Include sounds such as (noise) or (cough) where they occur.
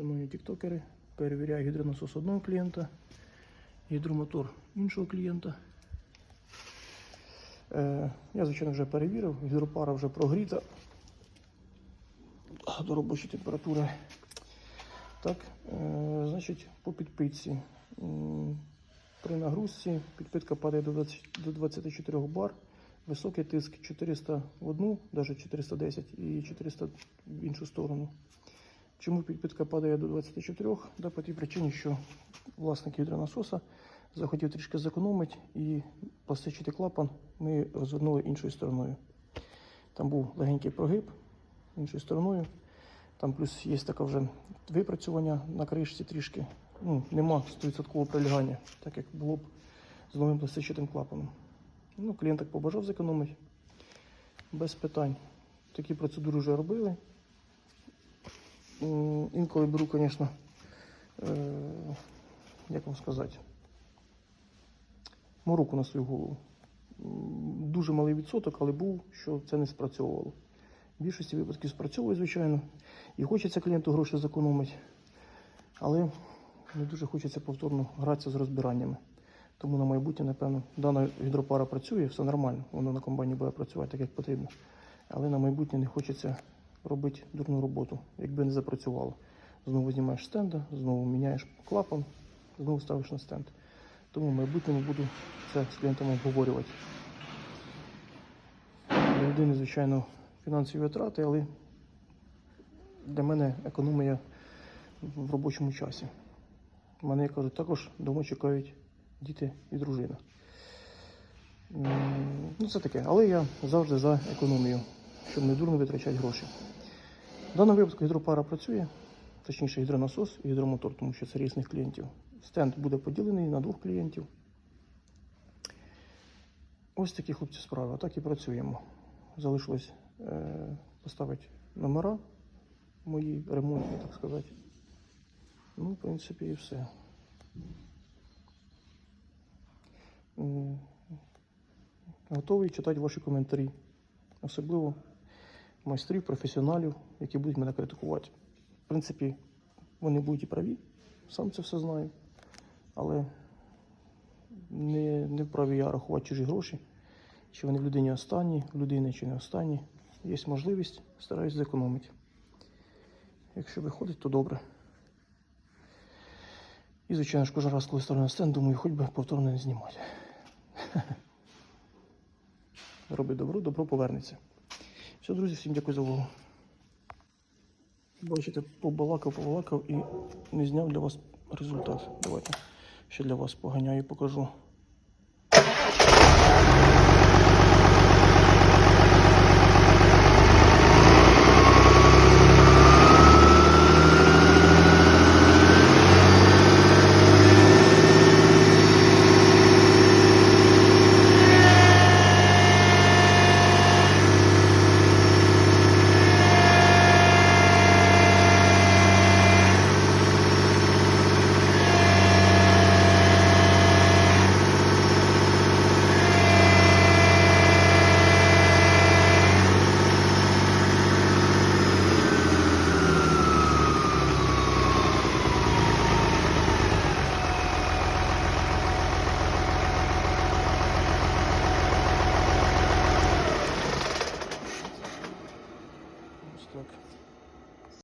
Шановні тіктокери, перевіряю гідронасос одного клієнта, гідромотор іншого клієнта. Е, я, звичайно, вже перевірив, гідропара вже прогріта до робочої температури. Так, е, значить, по підпитці. При нагрузці підпитка падає до, 20, до 24 бар. Високий тиск 400 в одну, навіть 410 і 400 в іншу сторону. Чому підпитка падає до 24? Да, по тій причині, що власник гідронасоса захотів трішки зекономити і пластичити клапан ми розвернули іншою стороною. Там був легенький прогиб іншою стороною. Там плюс є таке вже випрацювання на кришці трішки. Ну, нема 100% прилягання, так як було б з новим пластичним клапаном. Ну, клієнт так побажав зекономити. Без питань. Такі процедури вже робили. Інколи беру, звісно, е, як вам сказати, мороку на свою голову. Дуже малий відсоток, але був, що це не спрацьовувало. В більшості випадків спрацьовує, звичайно. І хочеться клієнту гроші зекономити, але не дуже хочеться повторно гратися з розбираннями. Тому на майбутнє, напевно, дана гідропара працює, все нормально, воно на комбайні буде працювати так, як потрібно. Але на майбутнє не хочеться робити дурну роботу, якби не запрацювало. Знову знімаєш стенда, знову міняєш клапан, знову ставиш на стенд. Тому в майбутньому буду це з клієнтом обговорювати. Для людини, звичайно, фінансові витрати, але для мене економія в робочому часі. Мене, кажуть, також вдома чекають діти і дружина. Ну, це таке, але я завжди за економію, щоб не дурно витрачати гроші. В даному випадку гідропара працює, точніше гідронасос і гідромотор, тому що це різних клієнтів. Стенд буде поділений на двох клієнтів. Ось такі хлопці справи. Так і працюємо. Залишилось е, поставити номера мої ремонтні, так сказати. Ну, в принципі, і все. Готовий читати ваші коментарі. Особливо майстрів, професіоналів, які будуть мене критикувати. В принципі, вони будуть і праві, сам це все знаю. Але не, не вправі я рахувати чужі гроші, чи вони в людині останні, в людини чи не останні. Є можливість, стараюсь зекономити. Якщо виходить, то добре. І, звичайно ж, кожен раз, коли ставлю на стенд, думаю, хоч би повторно не знімати. (laughs) Роби добро, добро повернеться. Все, друзі, всім дякую за увагу. Бачите, побалакав, побалакав і не зняв для вас результат. Давайте ще для вас поганяю, і покажу.